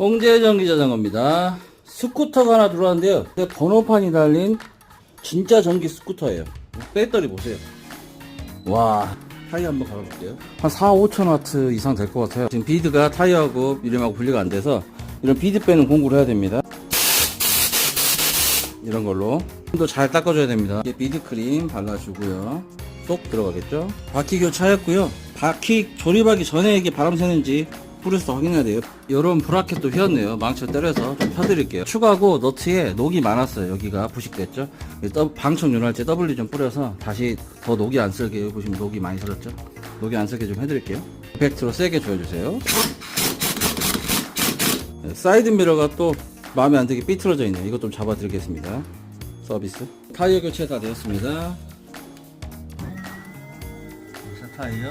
홍제 전기 자전거입니다. 스쿠터가 하나 들어왔는데요. 번호판이 달린 진짜 전기 스쿠터예요. 배터리 보세요. 와, 타이어 한번 갈아볼게요. 한 4, 5천 와트 이상 될 것 같아요. 지금 비드가 타이어하고 이름하고 분리가 안 돼서 이런 비드 빼는 공구를 해야 됩니다. 이런 걸로 또잘 닦아줘야 됩니다. 이게 비드 크림 발라주고요. 쏙 들어가겠죠? 바퀴 교차했고요. 바퀴 조립하기 전에 이게 바람 새는지 프레스 확인해야 돼요. 이런 브라켓도 휘었네요. 망쳐 때려서 좀 펴드릴게요. 추가하고 너트에 녹이 많았어요. 여기가 부식됐죠? 또 방청 윤활제 W 좀 뿌려서 다시 더 녹이 안 쓸게 보시면 녹이 많이 슬었죠? 녹이 안 쓸게 좀 해드릴게요. 팩트로 세게 조여주세요. 네, 사이드 미러가 또 마음에 안 들게 삐뚤어져 있네요. 이것 좀 잡아드리겠습니다. 서비스. 타이어 교체 다 되었습니다. 새 타이어.